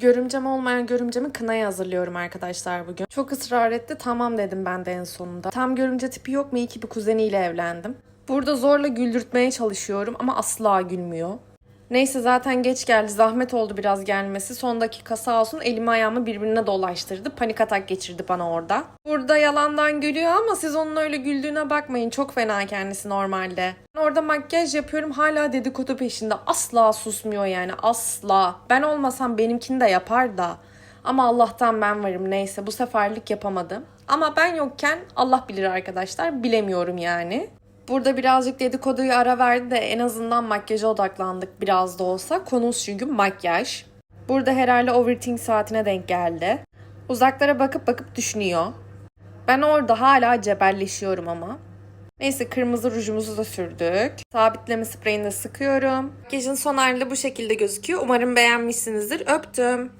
Görümcem olmayan görümcemi kınaya hazırlıyorum arkadaşlar bugün. Çok ısrar etti tamam dedim ben de en sonunda. Tam görümce tipi yok mu iyi ki bir kuzeniyle evlendim. Burada zorla güldürtmeye çalışıyorum ama asla gülmüyor. Neyse zaten geç geldi zahmet oldu biraz gelmesi. Son dakika sağ olsun elimi ayağımı birbirine dolaştırdı. Panik atak geçirdi bana orada. Burada yalandan gülüyor ama siz onun öyle güldüğüne bakmayın. Çok fena kendisi normalde. Ben orada makyaj yapıyorum hala dedikodu peşinde. Asla susmuyor yani asla. Ben olmasam benimkini de yapar da. Ama Allah'tan ben varım neyse bu seferlik yapamadım. Ama ben yokken Allah bilir arkadaşlar bilemiyorum yani. Burada birazcık dedikoduyu ara verdi de en azından makyaja odaklandık biraz da olsa. Konumuz çünkü makyaj. Burada herhalde overthink saatine denk geldi. Uzaklara bakıp bakıp düşünüyor. Ben orada hala cebelleşiyorum ama. Neyse kırmızı rujumuzu da sürdük. Sabitleme spreyini de sıkıyorum. Makyajın son hali de bu şekilde gözüküyor. Umarım beğenmişsinizdir. Öptüm.